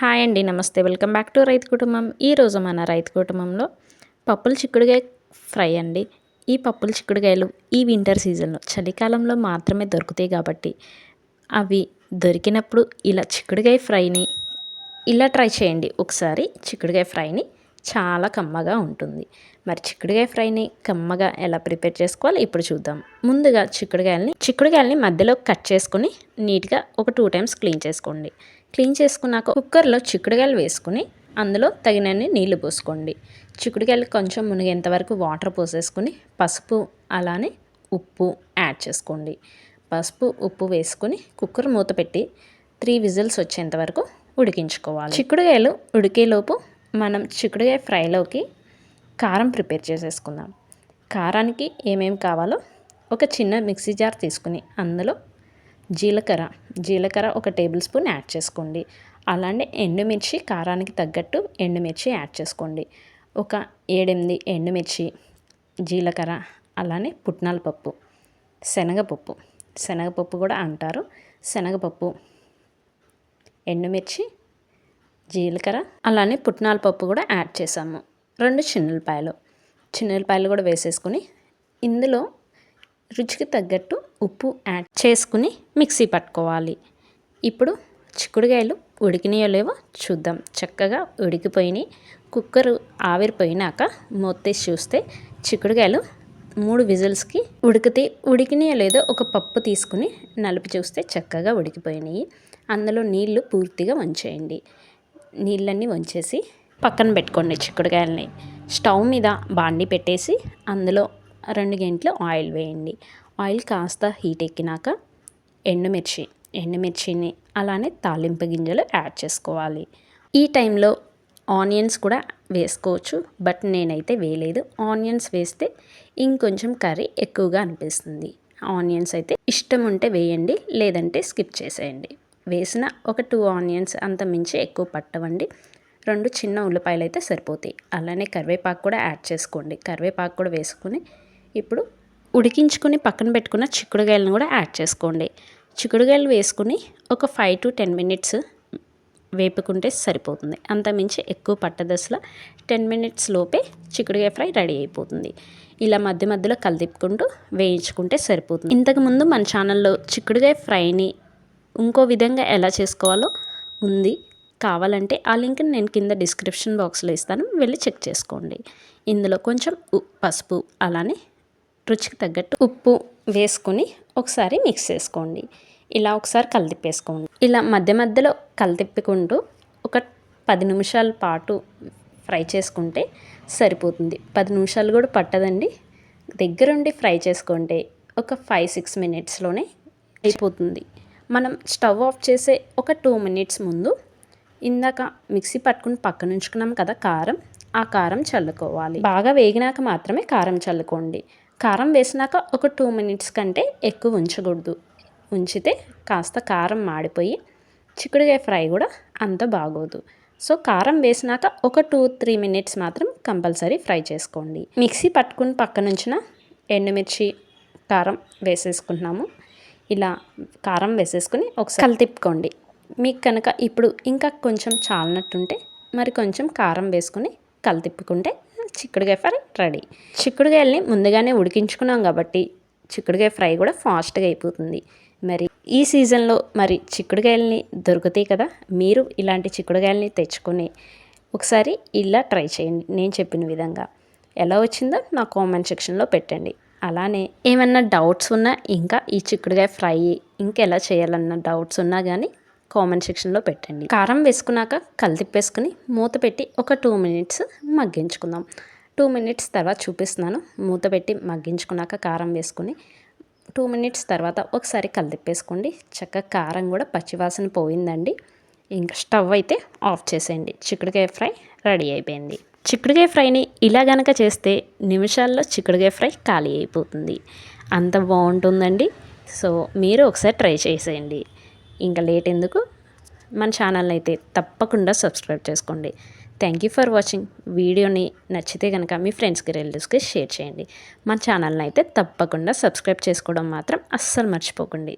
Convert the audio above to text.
Hi అండి నమస్తే. Welcome back to రైతు కుటుంబం. ఈరోజు మన రైతు కుటుంబంలో పప్పులు చిక్కుడుగాయ ఫ్రై అండి. ఈ పప్పులు చిక్కుడుగాయలు ఈ వింటర్ సీజన్లో చలికాలంలో మాత్రమే దొరుకుతాయి కాబట్టి అవి దొరికినప్పుడు ఇలా చిక్కుడుగాయ ఫ్రైని ఇలా ట్రై చేయండి. ఒకసారి చిక్కుడుగాయ ఫ్రైని చాలా కమ్మగా ఉంటుంది. మరి చిక్కుడుకాయ ఫ్రైని కమ్మగా ఎలా ప్రిపేర్ చేసుకోవాలి ఇప్పుడు చూద్దాం. ముందుగా చిక్కుడుకాయలని చిక్కుడుకాయలని మధ్యలో కట్ చేసుకొని నీట్గా ఒక టూ టైమ్స్ క్లీన్ చేసుకోండి. క్లీన్ చేసుకున్నాక కుక్కర్లో చిక్కుడుకాయలు వేసుకుని అందులో తగినన్ని నీళ్ళు పోసుకోండి. చిక్కుడుకాయలు కొంచెం మునిగేంత వరకు వాటర్ పోసేసుకుని పసుపు అలానే ఉప్పు యాడ్ చేసుకోండి. పసుపు ఉప్పు వేసుకుని కుక్కర్ మూత పెట్టి త్రీ విజిల్స్ వచ్చేంత వరకు ఉడికించుకోవాలి. చిక్కుడుకాయలు ఉడికేలోపు మనం చిక్కుడుకాయ ఫ్రైలోకి కారం ప్రిపేర్ చేసేసుకుందాం. కారానికి ఏమేమి కావాలో ఒక చిన్న మిక్సీ జార్ తీసుకుని అందులో జీలకర్ర జీలకర్ర ఒక టేబుల్ స్పూన్ యాడ్ చేసుకోండి. అలానే ఎండుమిర్చి కారానికి తగ్గట్టు ఎండుమిర్చి యాడ్ చేసుకోండి. ఒక ఏడెనిమిది ఎండుమిర్చి జీలకర్ర అలానే పుట్నాల పప్పు శనగపప్పు. శనగపప్పు కూడా అంటారు. శనగపప్పు ఎండుమిర్చి జీలకర్ర అలానే పుట్నాల పప్పు కూడా యాడ్ చేసాము రెండు చిన్నపాయలు చిన్నపాయలు కూడా వేసేసుకొని ఇందులో రుచికి తగ్గట్టు ఉప్పు యాడ్ చేసుకుని మిక్సీ పట్టుకోవాలి. ఇప్పుడు చిక్కుడుకాయలు ఉడికినాయో లేవో చూద్దాం. చక్కగా ఉడికిపోయినాయి. కుక్కర్ ఆవిరిపోయినాక మొత్తేసి చూస్తే చిక్కుడుకాయలు మూడు విజిల్స్కి ఉడికితే ఉడికినాయో లేదో ఒక పప్పు తీసుకుని నలిపి చూస్తే చక్కగా ఉడికిపోయినాయి. అందులో నీళ్ళు పూర్తిగా వంచేయండి. నీళ్ళన్నీ వంచేసి పక్కన పెట్టుకోండి చిక్కుడుకాయలని. స్టవ్ మీద బాండి పెట్టేసి అందులో రెండు గంటలు ఆయిల్ వేయండి. ఆయిల్ కాస్త హీట్ ఎక్కినాక ఎండుమిర్చి ఎండుమిర్చిని అలానే తాలింపు గింజలు యాడ్ చేసుకోవాలి. ఈ టైంలో ఆనియన్స్ కూడా వేసుకోవచ్చు బట్ నేనైతే వేయలేదు. ఆనియన్స్ వేస్తే ఇంకొంచెం కర్రీ ఎక్కువగా అనిపిస్తుంది. ఆనియన్స్ అయితే ఇష్టం ఉంటే వేయండి లేదంటే స్కిప్ చేసేయండి. వేసిన ఒక టూ ఆనియన్స్ అంత మించి ఎక్కువ పట్టవండి. రెండు చిన్న ఉల్లిపాయలు అయితే సరిపోతాయి. అలానే కరివేపాకు కూడా యాడ్ చేసుకోండి. కరివేపాకు కూడా వేసుకొని ఇప్పుడు ఉడికించుకొని పక్కన పెట్టుకున్న చిక్కుడుకాయలను కూడా యాడ్ చేసుకోండి. చిక్కుడుకాయలు వేసుకుని ఒక ఫైవ్ టు టెన్ మినిట్స్ వేపుకుంటే సరిపోతుంది. అంత మించి ఎక్కువ పట్టదశలో టెన్ మినిట్స్ లోపే చిక్కుడుకాయ ఫ్రై రెడీ అయిపోతుంది. ఇలా మధ్య మధ్యలో కలిదిప్పుకుంటూ వేయించుకుంటే సరిపోతుంది. ఇంతకుముందు మన ఛానల్లో చిక్కుడుకాయ ఫ్రైని ఇంకో విధంగా ఎలా చేసుకోవాలో ఉంది. కావాలంటే ఆ లింక్ని నేను కింద డిస్క్రిప్షన్ బాక్స్లో ఇస్తాను. వెళ్ళి చెక్ చేసుకోండి. ఇందులో కొంచెం పసుపు అలానే రుచికి తగ్గట్టు ఉప్పు వేసుకొని ఒకసారి మిక్స్ చేసుకోండి. ఇలా ఒకసారి కలిదిప్పేసుకోండి ఇలా మధ్య మధ్యలో కలిదిప్పుకుంటూ ఒక పది నిమిషాల పాటు ఫ్రై చేసుకుంటే సరిపోతుంది. పది నిమిషాలు కూడా పట్టదండి. దగ్గరుండి ఫ్రై చేసుకుంటే ఒక ఫైవ్ సిక్స్ మినిట్స్లోనే అయిపోతుంది. మనం స్టవ్ ఆఫ్ చేసే ఒక టూ మినిట్స్ ముందు ఇందాక మిక్సీ పట్టుకుని పక్కన ఉంచుకున్నాం కదా కారం ఆ కారం చల్లుకోవాలి. బాగా వేగినాక మాత్రమే కారం చల్లుకోండి. కారం వేసినాక ఒక టూ మినిట్స్ కంటే ఎక్కువ ఉంచకూడదు. ఉంచితే కాస్త కారం మాడిపోయి చిక్కుడుకాయ ఫ్రై కూడా అంత బాగోదు. సో కారం వేసినాక ఒక టూ త్రీ మినిట్స్ మాత్రం కంపల్సరీ ఫ్రై చేసుకోండి. మిక్సీ పట్టుకుని పక్కనుంచిన ఎండుమిర్చి కారం వేసేసుకుంటున్నాము. ఇలా కారం వేసేసుకుని ఒకసారి కలితిప్పుకోండి. మీకు కనుక ఇప్పుడు ఇంకా కొంచెం చాలినట్టుంటే మరి కొంచెం కారం వేసుకుని కలితిప్పుకుంటే చిక్కుడుకాయ ఫ్రై రెడీ. చిక్కుడుకాయల్ని ముందుగానే ఉడికించుకున్నాం కాబట్టి చిక్కుడుకాయ ఫ్రై కూడా ఫాస్ట్గా అయిపోతుంది. మరి ఈ సీజన్లో మరి చిక్కుడుకాయల్ని దొరుకుతాయి కదా మీరు ఇలాంటి చిక్కుడుకాయలని తెచ్చుకొని ఒకసారి ఇలా ట్రై చేయండి. నేను చెప్పిన విధంగా. ఎలా వచ్చిందో నా కామెంట్ సెక్షన్లో పెట్టండి. అలానే ఏమన్నా డౌట్స్ ఉన్నా ఇంకా ఈ చిక్కుడుకాయ ఫ్రై ఇంకెలా చేయాలన్న డౌట్స్ ఉన్నా కానీ కామెంట్ సెక్షన్లో పెట్టండి. కారం వేసుకున్నాక కలితిప్పేసుకుని మూత పెట్టి ఒక టూ మినిట్స్ మగ్గించుకుందాం. టూ మినిట్స్ తర్వాత చూపిస్తున్నాను. మూత పెట్టి మగ్గించుకున్నాక కారం వేసుకుని టూ మినిట్స్ తర్వాత ఒకసారి కలితిప్పేసుకోండి చక్కగా కారం కూడా పచ్చివాసన పోయిందండి. ఇంకా స్టవ్ అయితే ఆఫ్ చేసేయండి. చిక్కుడుకాయ ఫ్రై రెడీ అయిపోయింది. చిక్కుడుకాయ ఫ్రైని ఇలా గనక చేస్తే నిమిషాల్లో చిక్కుడుకాయ ఫ్రై ఖాళీ అయిపోతుంది. అంత బాగుంటుందండి. సో మీరు ఒకసారి ట్రై చేసేయండి. ఇంకా లేట్ ఎందుకు? మన ఛానల్ని అయితే తప్పకుండా సబ్స్క్రైబ్ చేసుకోండి. Thank you for watching. వీడియోని నచ్చితే కనుక మీ ఫ్రెండ్స్కి రిలేటివ్స్కి షేర్ చేయండి. మన ఛానల్ని అయితే తప్పకుండా సబ్స్క్రైబ్ చేసుకోవడం మాత్రం అస్సలు మర్చిపోకండి.